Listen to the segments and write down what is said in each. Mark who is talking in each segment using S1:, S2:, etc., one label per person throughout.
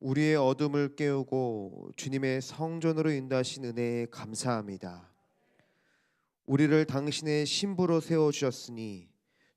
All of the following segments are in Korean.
S1: 우리의 어둠을 깨우고 주님의 성전으로 인도하신 은혜에 감사합니다. 우리를 당신의 신부로 세워 주셨으니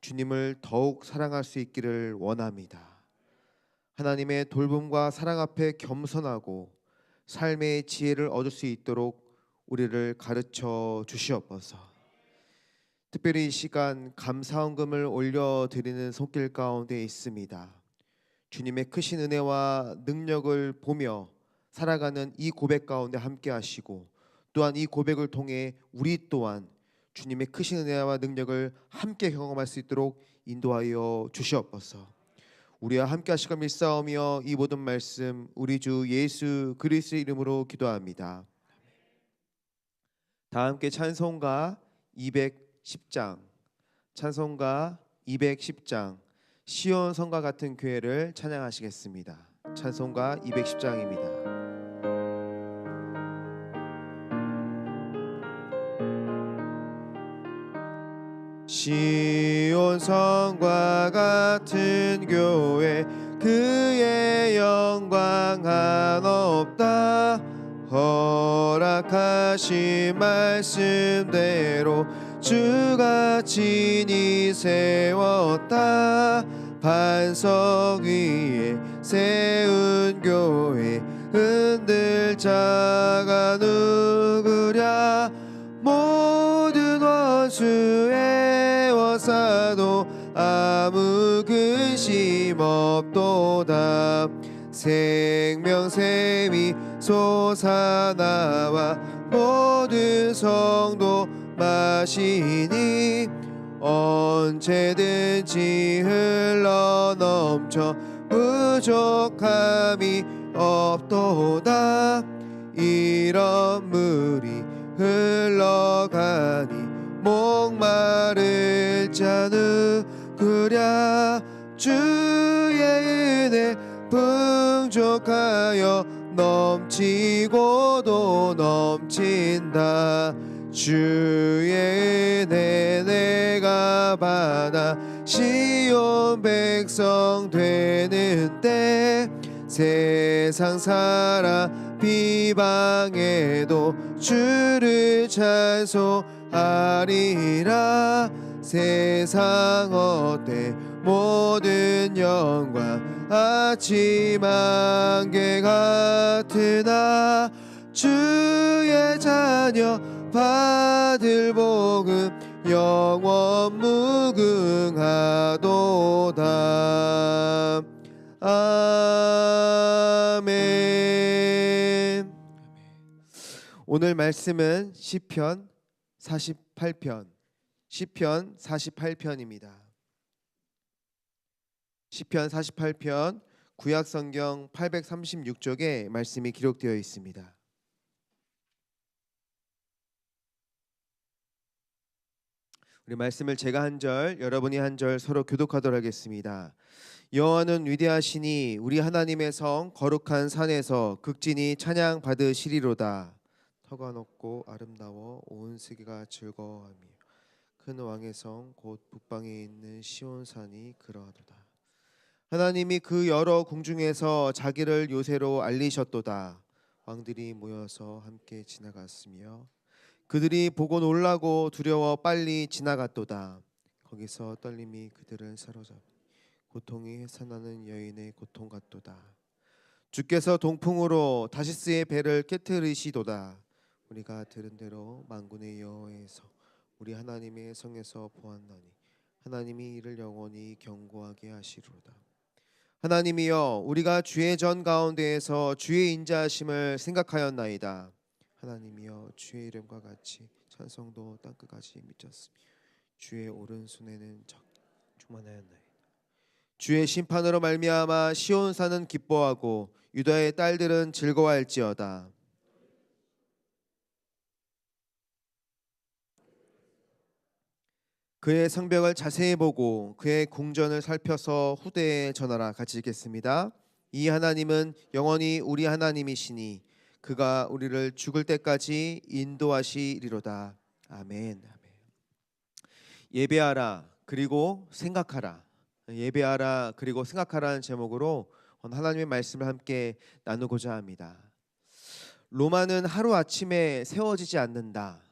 S1: 주님을 더욱 사랑할 수 있기를 원합니다. 하나님의 돌봄과 사랑 앞에 겸손하고 삶의 지혜를 얻을 수 있도록 우리를 가르쳐 주시옵소서. 특별히 이 시간 감사원금을 올려 드리는 손길 가운데 있습니다. 주님의 크신 은혜와 능력을 보며 살아가는 이 고백 가운데 함께 하시고 또한 이 고백을 통해 우리 또한 주님의 크신 은혜와 능력을 함께 경험할 수 있도록 인도하여 주시옵소서. 우리와 함께 하시고 밀싸우며 이 모든 말씀 우리 주 예수 그리스도 이름으로 기도합니다. 다 함께 찬송가 210장 찬송가 210장 시온 성과 같은 교회를 찬양하시겠습니다. 찬송가 210장입니다. 시온 성과 같은 교회 그의 영광 한없다 허락하신 말씀대로 주가 친히 세웠다 반석 위에 세운 교회 흔들 자가 누구랴? 모든 원수의 원사도 아무 근심 없도다. 생명샘이 솟아나와 모든 성도 마시니 언제든지 흘러 넘쳐 부족함이 없도다. 이런 물이 흘러가니 목마를 자는 그랴 주의 은혜 풍족하여 넘치고도 넘친다. 주의 받아 시온 백성 되는 때 세상 사람 비방에도 주를 찬송하리라. 세상 어때? 모든 영광 아침 안개 같으나 주의 자녀 받을 복음 영원 무궁하도다. 아멘. 오늘 말씀은 시편 48편 시편 48편입니다. 시편 48편 구약 성경 836쪽에 말씀이 기록되어 있습니다. 우리 말씀을 제가 한 절, 여러분이 한 절 서로 교독하도록 하겠습니다. 여호와는 위대하시니 우리 하나님의 성 거룩한 산에서 극진히 찬양 받으시리로다. 터가 높고 아름다워 온 세계가 즐거워하며 큰 왕의 성 곧 북방에 있는 시온 산이 그러하도다. 하나님이 그 여러 궁중에서 자기를 요새로 알리셨도다. 왕들이 모여서 함께 지나갔으며 그들이 보고 놀라고 두려워 빨리 지나갔도다. 거기서 떨림이 그들을 사로잡 고통이 해산하는 여인의 고통 같도다. 주께서 동풍으로 다시스의 배를 깨뜨리시도다. 우리가 들은 대로 만군의 여호와에서 우리 하나님의 성에서 보았나니 하나님이 이를 영원히 경고하게 하시리로다. 하나님이여 우리가 주의 전 가운데에서 주의 인자하심을 생각하였나이다. 하나님이여 주의 이름과 같이 찬송도 땅끝까지 미쳤으며 주의 오른손에는 적 충만하였나이다. 주의 심판으로 말미암아 시온 산은 기뻐하고 유다의 딸들은 즐거워할지어다. 그의 성벽을 자세히 보고 그의 궁전을 살펴서 후대에 전하라 같이 읽겠습니다. 이 하나님은 영원히 우리 하나님이시니 그가 우리를 죽을 때까지 인도하시리로다. 아멘. 예배하라 그리고 생각하라. 예배하라 그리고 생각하라는 제목으로 하나님의 말씀을 함께 나누고자 합니다. 로마는 하루 아침에 세워지지 않는다.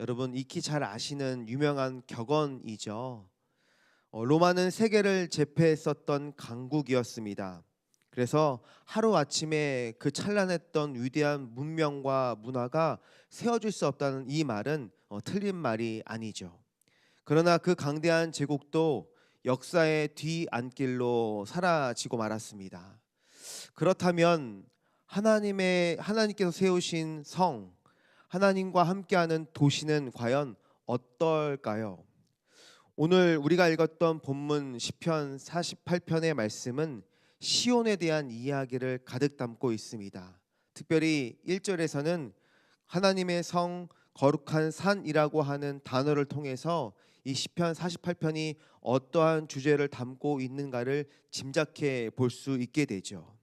S1: 여러분 익히 잘 아시는 유명한 격언이죠. 어, 로마는 세계를 제패했었던 강국이었습니다. 그래서 하루 아침에 그 찬란했던 위대한 문명과 문화가 세워질 수 없다는 이 말은 어, 틀린 말이 아니죠. 그러나 그 강대한 제국도 역사의 뒤안길로 사라지고 말았습니다. 그렇다면 하나님의 하나님께서 세우신 성 하나님과 함께하는 도시는 과연 어떨까요? 오늘 우리가 읽었던 본문 시편 48편의 말씀은 시온에 대한 이야기를 가득 담고 있습니다. 특별히 1절에서는 하나님의 성 거룩한 산이라고 하는 단어를 통해서 이 시편 48편이 어떠한 주제를 담고 있는가를 짐작해 볼 수 있게 되죠.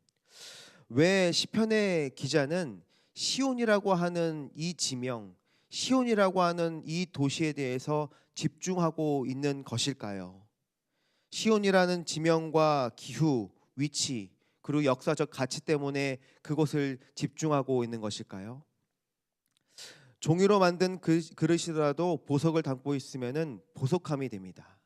S1: 왜 시편의 기자는 시온이라고 하는 이 지명, 시온이라고 하는 이 도시에 대해서 집중하고 있는 것일까요? 시온이라는 지명과 기후, 위치, 그리고 역사적 가치 때문에 그곳을 집중하고 있는 것일까요? 종이로 만든 그, 그릇이라도 보석을 담고 있으면은 보석함이 됩니다.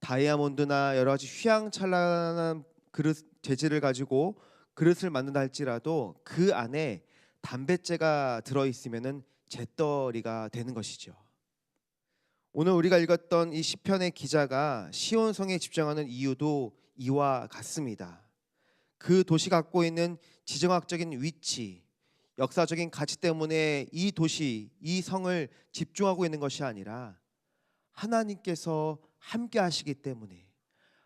S1: 다이아몬드나 여러 가지 휘황찬란한 그릇 재질을 가지고 그릇을 만든다 할지라도 그 안에 담뱃재가 들어 있으면은 잿더리가 되는 것이죠. 오늘 우리가 읽었던 이 시편의 기자가 시온성에 집중하는 이유도 이와 같습니다. 그 도시 갖고 있는 지정학적인 위치, 역사적인 가치 때문에 이 도시, 이 성을 집중하고 있는 것이 아니라 하나님께서 함께 하시기 때문에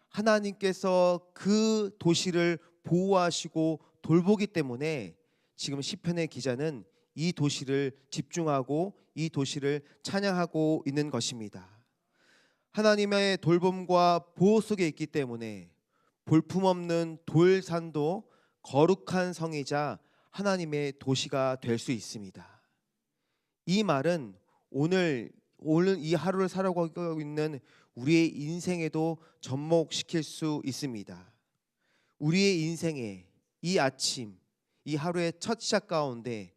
S1: 하나님께서 그 도시를 보호하시고 돌보기 때문에 지금 시편의 기자는 이 도시를 집중하고 이 도시를 찬양하고 있는 것입니다. 하나님의 돌봄과 보호 속에 있기 때문에 볼품없는 돌산도 거룩한 성이자 하나님의 도시가 될 수 있습니다. 이 말은 오늘 오늘 이 하루를 살아가고 있는 우리의 인생에도 접목시킬 수 있습니다. 우리의 인생에 이 아침, 이 하루의 첫 시작 가운데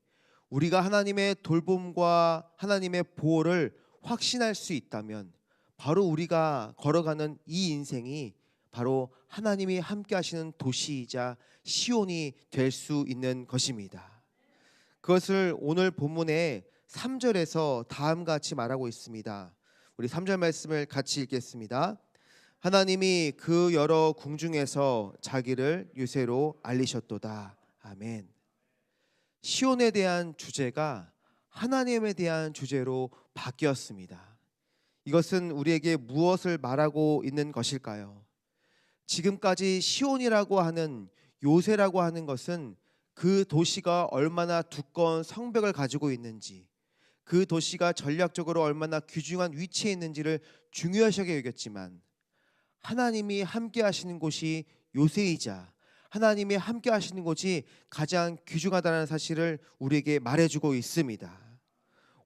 S1: 우리가 하나님의 돌봄과 하나님의 보호를 확신할 수 있다면 바로 우리가 걸어가는 이 인생이 바로 하나님이 함께 하시는 도시이자 시온이 될 수 있는 것입니다. 그것을 오늘 본문의 3절에서 다음과 같이 말하고 있습니다. 우리 3절 말씀을 같이 읽겠습니다. 하나님이 그 여러 궁중에서 자기를 유세로 알리셨도다. 아멘. 시온에 대한 주제가 하나님에 대한 주제로 바뀌었습니다. 이것은 우리에게 무엇을 말하고 있는 것일까요? 지금까지 시온이라고 하는 요새라고 하는 것은 그 도시가 얼마나 두꺼운 성벽을 가지고 있는지 그 도시가 전략적으로 얼마나 귀중한 위치에 있는지를 중요하게 여겼지만 하나님이 함께 하시는 곳이 요새이자 하나님이 함께 하시는 곳이 가장 귀중하다는 사실을 우리에게 말해주고 있습니다.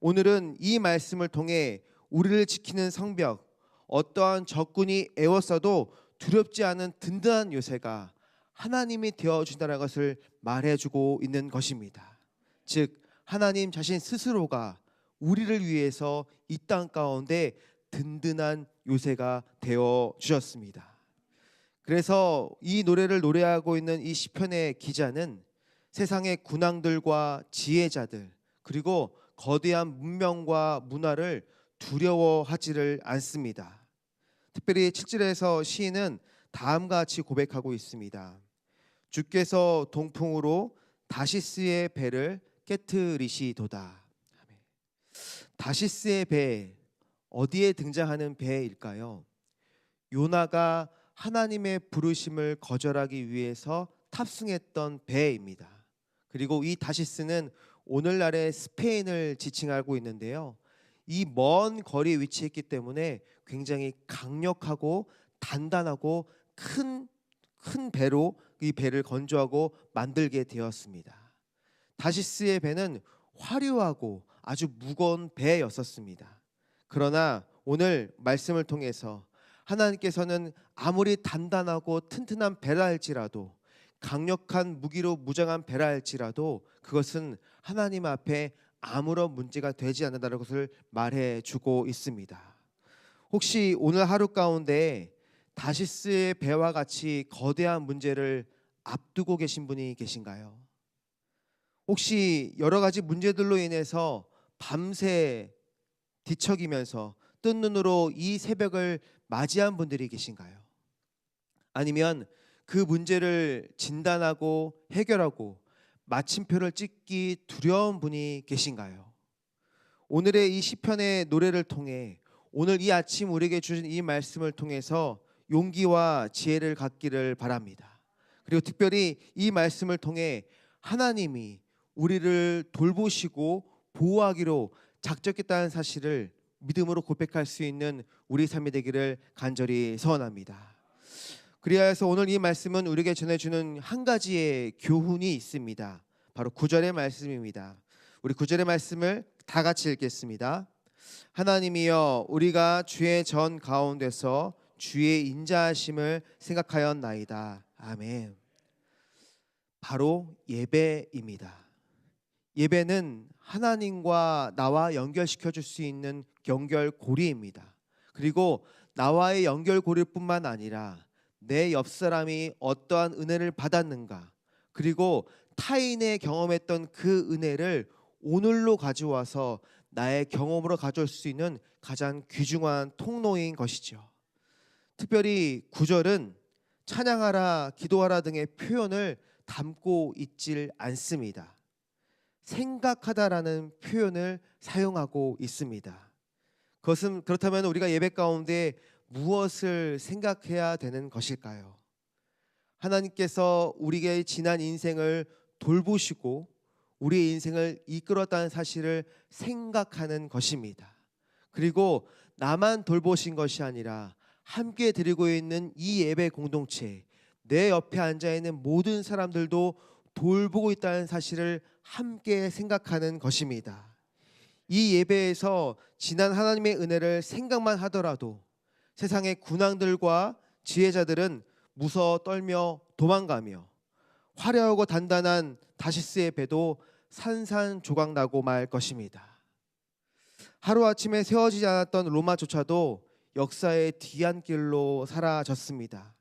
S1: 오늘은 이 말씀을 통해 우리를 지키는 성벽, 어떠한 적군이 애웠어도 두렵지 않은 든든한 요새가 하나님이 되어 준다는 것을 말해주고 있는 것입니다. 즉 하나님 자신 스스로가 우리를 위해서 이 땅 가운데 든든한 요새가 되어 주셨습니다. 그래서 이 노래를 노래하고 있는 이 시편의 기자는 세상의 군왕들과 지혜자들 그리고 거대한 문명과 문화를 두려워하지를 않습니다. 특별히 7절에서 시인은 다음과 같이 고백하고 있습니다. 주께서 동풍으로 다시스의 배를 깨트리시도다. 다시스의 배 어디에 등장하는 배일까요? 요나가 하나님의 부르심을 거절하기 위해서 탑승했던 배입니다. 그리고 이 다시스는 오늘날의 스페인을 지칭하고 있는데요. 이 먼 거리에 위치했기 때문에 굉장히 강력하고 단단하고 큰 큰 배로 이 배를 건조하고 만들게 되었습니다. 다시스의 배는 화려하고 아주 무거운 배였었습니다. 그러나 오늘 말씀을 통해서 하나님께서는 아무리 단단하고 튼튼한 배라 할지라도 강력한 무기로 무장한 배라 할지라도 그것은 하나님 앞에 아무런 문제가 되지 않는다는 것을 말해 주고 있습니다. 혹시 오늘 하루 가운데 다시스의 배와 같이 거대한 문제를 앞두고 계신 분이 계신가요? 혹시 여러 가지 문제들로 인해서 밤새 뒤척이면서 뜬 눈으로 이 새벽을 맞이한 분들이 계신가요? 아니면 그 문제를 진단하고 해결하고 마침표를 찍기 두려운 분이 계신가요? 오늘의 이 시편의 노래를 통해 오늘 이 아침 우리에게 주신 이 말씀을 통해서 용기와 지혜를 갖기를 바랍니다. 그리고 특별히 이 말씀을 통해 하나님이 우리를 돌보시고 보호하기로 작정했다는 사실을 믿음으로 고백할 수 있는 우리 삶이 되기를 간절히 소원합니다. 그리하여서 오늘 이 말씀은 우리에게 전해주는 한 가지의 교훈이 있습니다. 바로 구절의 말씀입니다. 우리 구절의 말씀을 다 같이 읽겠습니다. 하나님이여 우리가 주의 전 가운데서 주의 인자하심을 생각하였나이다. 아멘. 바로 예배입니다. 예배는 하나님과 나와 연결시켜 줄 수 있는 연결고리입니다. 그리고 나와의 연결고리뿐만 아니라 내 옆 사람이 어떠한 은혜를 받았는가, 그리고 타인의 경험했던 그 은혜를 오늘로 가져와서 나의 경험으로 가져올 수 있는 가장 귀중한 통로인 것이죠. 특별히 구절은 찬양하라, 기도하라 등의 표현을 담고 있질 않습니다. 생각하다라는 표현을 사용하고 있습니다. 그것은 그렇다면 우리가 예배 가운데 무엇을 생각해야 되는 것일까요? 하나님께서 우리의 지난 인생을 돌보시고 우리의 인생을 이끌었다는 사실을 생각하는 것입니다. 그리고 나만 돌보신 것이 아니라 함께 드리고 있는 이 예배 공동체, 내 옆에 앉아 있는 모든 사람들도 돌보고 있다는 사실을 함께 생각하는 것입니다. 이 예배에서 지난 하나님의 은혜를 생각만 하더라도 세상의 군왕들과 지혜자들은 무서워 떨며 도망가며 화려하고 단단한 다시스의 배도 산산조각 나고 말 것입니다. 하루아침에 세워지지 않았던 로마조차도 역사의 뒤안길로 사라졌습니다.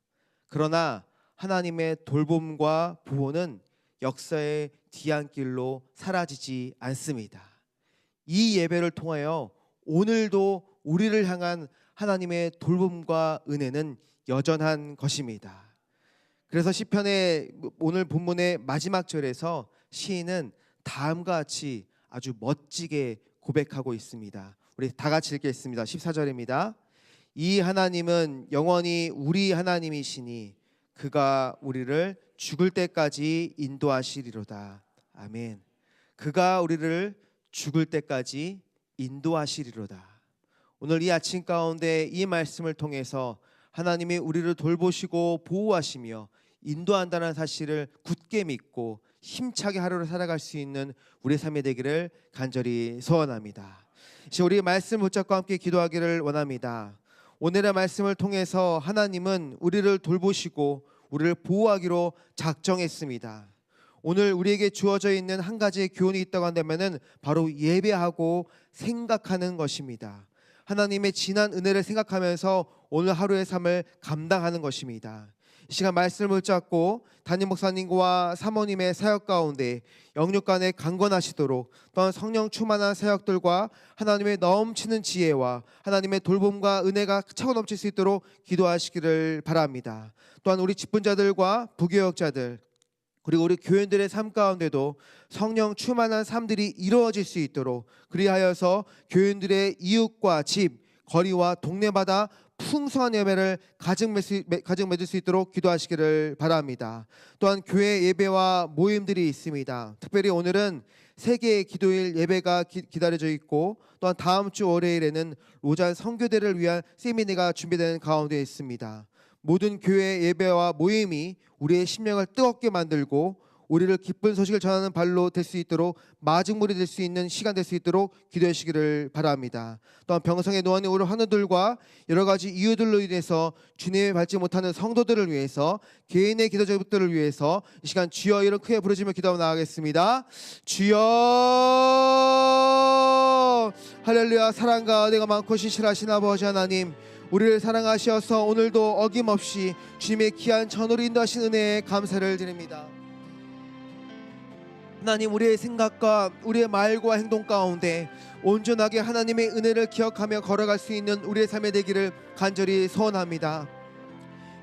S1: 그러나 하나님의 돌봄과 보호는 역사의 뒤안길로 사라지지 않습니다. 이 예배를 통하여 오늘도 우리를 향한 하나님의 돌봄과 은혜는 여전한 것입니다. 그래서 시편의 오늘 본문의 마지막 절에서 시인은 다음과 같이 아주 멋지게 고백하고 있습니다. 우리 다 같이 읽겠습니다. 14절입니다. 이 하나님은 영원히 우리 하나님이시니 그가 우리를 죽을 때까지 인도하시리로다. 아멘. 그가 우리를 죽을 때까지 인도하시리로다. 오늘 이 아침 가운데 이 말씀을 통해서 하나님이 우리를 돌보시고 보호하시며 인도한다는 사실을 굳게 믿고 힘차게 하루를 살아갈 수 있는 우리 삶이 되기를 간절히 소원합니다. 이제 우리 말씀 붙잡고 함께 기도하기를 원합니다. 오늘의 말씀을 통해서 하나님은 우리를 돌보시고 우리를 보호하기로 작정했습니다. 오늘 우리에게 주어져 있는 한 가지의 교훈이 있다고 한다면은 바로 예배하고 생각하는 것입니다. 하나님의 지난 은혜를 생각하면서 오늘 하루의 삶을 감당하는 것입니다. 이 시간 말씀을 붙잡고 담임 목사님과 사모님의 사역 가운데 영육 간에 강건하시도록 또한 성령 충만한 사역들과 하나님의 넘치는 지혜와 하나님의 돌봄과 은혜가 차고 넘칠 수 있도록 기도하시기를 바랍니다. 또한 우리 직분자들과 부교역자들 그리고 우리 교인들의 삶 가운데도 성령 충만한 삶들이 이루어질 수 있도록 그리하여서 교인들의 이웃과 집, 거리와 동네마다 풍성한 예배를 매- 가정 맺을 수 있도록 기도하시기를 바랍니다. 또한 교회 예배와 모임들이 있습니다. 특별히 오늘은 세계의 기도일 예배가 기, 기다려져 있고 또한 다음 주 월요일에는 로잔 선교대를 위한 세미나가 준비되는 가운데 있습니다. 모든 교회 예배와 모임이 우리의 심령을 뜨겁게 만들고 우리를 기쁜 소식을 전하는 발로 될 수 있도록 마중물이 될 수 있는 시간 될 수 있도록 기도하시기를 바랍니다. 또한 병성에 있는 우리 환우들과 여러 가지 이유들로 인해서 주님을 밟지 못하는 성도들을 위해서 개인의 기도 제목들을 위해서 이 시간 주여 이름 크게 부르시며 기도하며 나가겠습니다. 주여 할렐루야 사랑과 은혜가 많고 신실하신 아버지 하나님 우리를 사랑하셔서 오늘도 어김없이 주님의 귀한 전으로 인도하신 은혜에 감사를 드립니다. 하나님 우리의 생각과 우리의 말과 행동 가운데 온전하게 하나님의 은혜를 기억하며 걸어갈 수 있는 우리의 삶의 되기를 간절히 소원합니다.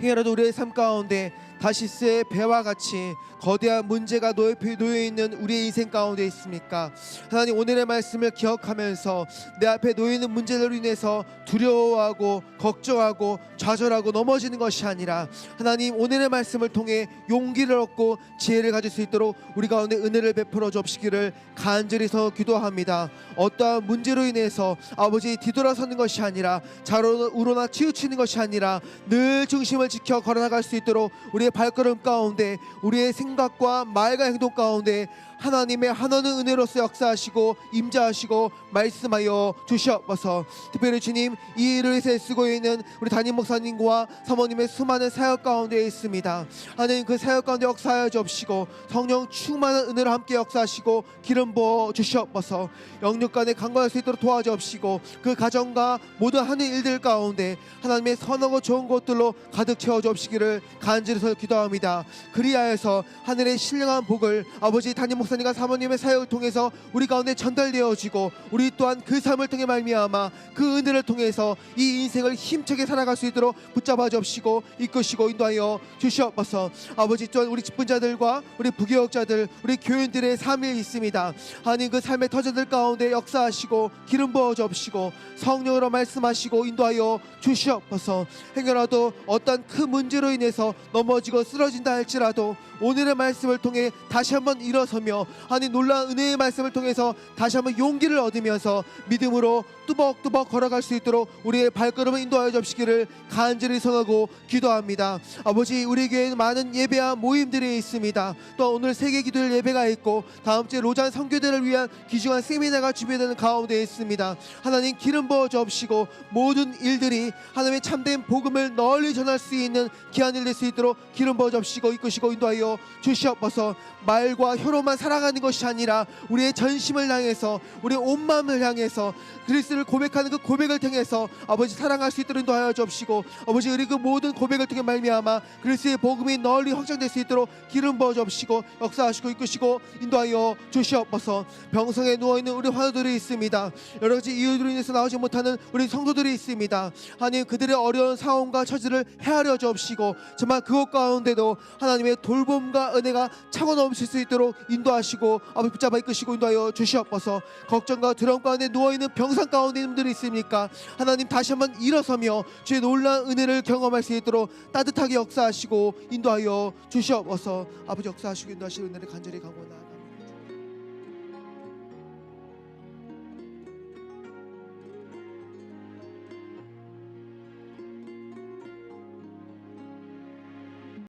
S1: 행여라도 우리의 삶 가운데 다시스의 배와 같이 거대한 문제가 놓여 있는 우리의 인생 가운데 있습니까? 하나님 오늘의 말씀을 기억하면서 내 앞에 놓여 있는 문제들로 인해서 두려워하고 걱정하고 좌절하고 넘어지는 것이 아니라 하나님 오늘의 말씀을 통해 용기를 얻고 지혜를 가질 수 있도록 우리 가운데 은혜를 베풀어 주옵시기를 간절히 서 기도합니다. 어떠한 문제로 인해서 아버지 뒤돌아서는 것이 아니라 자로 우러나 치우치는 것이 아니라 늘 중심을 지켜 걸어나갈 수 있도록 우리 의 발걸음 가운데 우리의 생각과 말과 행동 가운데 하나님의 한없는 은혜로서 역사하시고 임자하시고 말씀하여 주시옵소서. 특별히 주님 이 일을 쓰고 있는 우리 담임 목사님과 사모님의 수많은 사역 가운데 있습니다. 하나님 그 사역 가운데 역사하여 주옵시고 성령 충만한 은혜로 함께 역사하시고 기름 부어 주시옵소서. 영육 간에 강건할 수 있도록 도와주옵시고 그 가정과 모든 하는 일들 가운데 하나님의 선하고 좋은 것들로 가득 채워 주옵시기를 간절히서 기도합니다. 그리하여서 하늘의 신령한 복을 아버지 담임 목사님과 사모님의 사역을 통해서 우리 가운데 전달되어지고 우리 또한 그 삶을 통해 말미암아 그 은혜를 통해서 이 인생을 힘차게 살아갈 수 있도록 붙잡아 주옵시고 이끄시고 인도하여 주시옵소서. 아버지 또한 우리 직분자들과 우리 부교역자들 우리 교인들의 삶이 있습니다. 하나님 그 삶의 터전들 가운데 역사하시고 기름 부어 주옵시고 성령으로 말씀하시고 인도하여 주시옵소서. 행여라도 어떤 큰 문제로 인해서 넘어지 고 쓰러진다 할지라도 오늘의 말씀을 통해 다시 한번 일어서며 하나님 놀라운 은혜의 말씀을 통해서 다시 한번 용기를 얻으면서 믿음으로 뚜벅뚜벅 걸어갈 수 있도록 우리의 발걸음을 인도하여 주시기를 간절히 선하고 기도합니다. 아버지 우리 교회는 많은 예배와 모임들이 있습니다. 또 오늘 세계 기도일 예배가 있고 다음 주에 로잔 선교대를 위한 귀중한 세미나가 준비되는 가운데 있습니다. 하나님 기름 부어 주옵시고 모든 일들이 하나님의 참된 복음을 널리 전할 수 있는 귀한 일 될 수 있도록 기름 부어 주옵시고 이끄시고 인도하여 주시옵소서 말과 혀로만 살아가는 것이 아니라 우리의 전심을 향해서 우리의 온 마음을 향해서 그리스도 를 고백하는 그 고백을 통해서 아버지 사랑할 수 있도록 인도하여 주옵시고 아버지 우리 그 모든 고백을 통해 말미암아 그리스도의 복음이 널리 확장될 수 있도록 기름 부어 주옵시고 역사하시고 이끄시고 인도하여 주시옵소서. 병성에 누워 있는 우리 환우들이 있습니다. 여러 가지 이유들로 인해서 나오지 못하는 우리 성도들이 있습니다. 하나님 그들의 어려운 상황과 처지를 헤아려 주옵시고 정말 그것 가운데도 하나님의 돌봄과 은혜가 차고 넘칠 수 있도록 인도하시고 아버지 붙잡아 이끄시고 인도하여 주시옵소서. 걱정과 두려움 가운데 누워있는 병상 가운데 있는 분들이 있습니까? 하나님 다시 한번 일어서며 주의 놀라운 은혜를 경험할 수 있도록 따뜻하게 역사하시고 인도하여 주시옵소서. 아버지 역사하시고 인도하시는 은혜를 간절히 강구하나